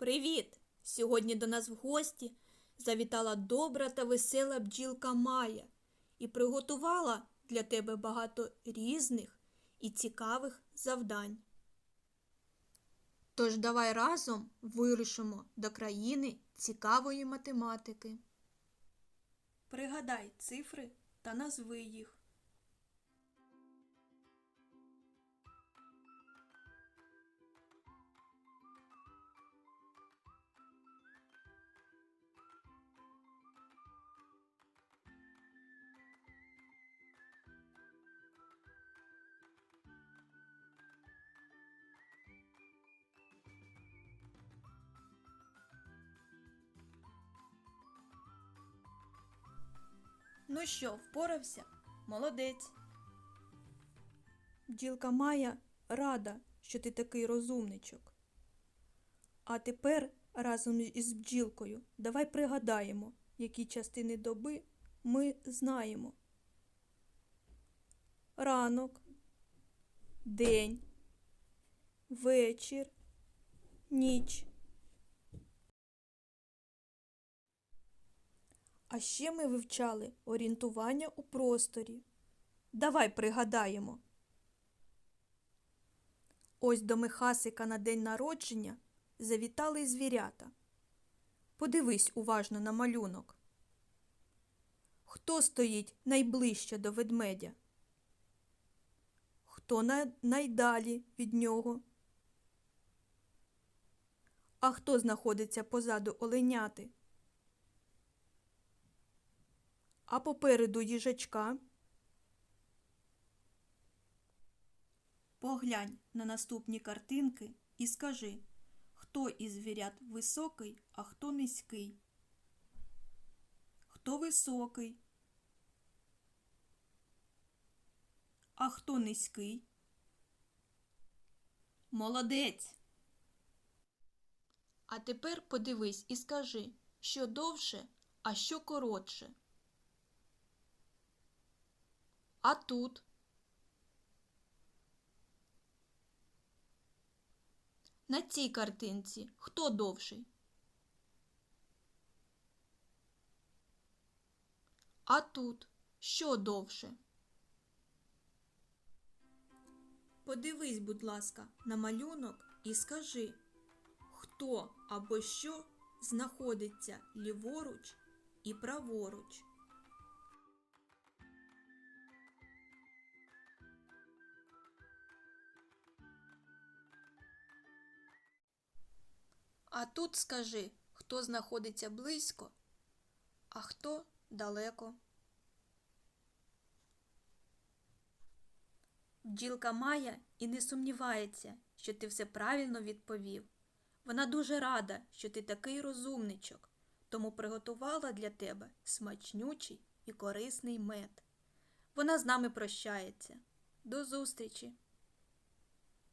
Привіт! Сьогодні до нас в гості завітала добра та весела бджілка Майя і приготувала для тебе багато різних і цікавих завдань. Тож давай разом вирушимо до країни цікавої математики. Пригадай цифри та назви їх. Ну що, впорався? Молодець. Бджілка Майя рада, що ти такий розумничок. А тепер разом із бджілкою давай пригадаємо, які частини доби ми знаємо. Ранок, день, вечір, ніч. А ще ми вивчали орієнтування у просторі. Давай пригадаємо. Ось до Михасика на день народження завітали звірята. Подивись уважно на малюнок. Хто стоїть найближче до ведмедя? Хто на... найдалі від нього? А хто знаходиться позаду оленяти? А попереду їжачка. Поглянь на наступні картинки і скажи, хто із звірят високий, а хто низький. Хто високий? А хто низький? Молодець. А тепер подивись і скажи, що довше, а що коротше. А тут? На цій картинці хто довший? А тут що довше? Подивись, будь ласка, на малюнок і скажи, хто або що знаходиться ліворуч і праворуч. А тут скажи, хто знаходиться близько, а хто далеко. Бджілка Майя і не сумнівається, що ти все правильно відповів. Вона дуже рада, що ти такий розумничок, тому приготувала для тебе смачнючий і корисний мед. Вона з нами прощається. До зустрічі!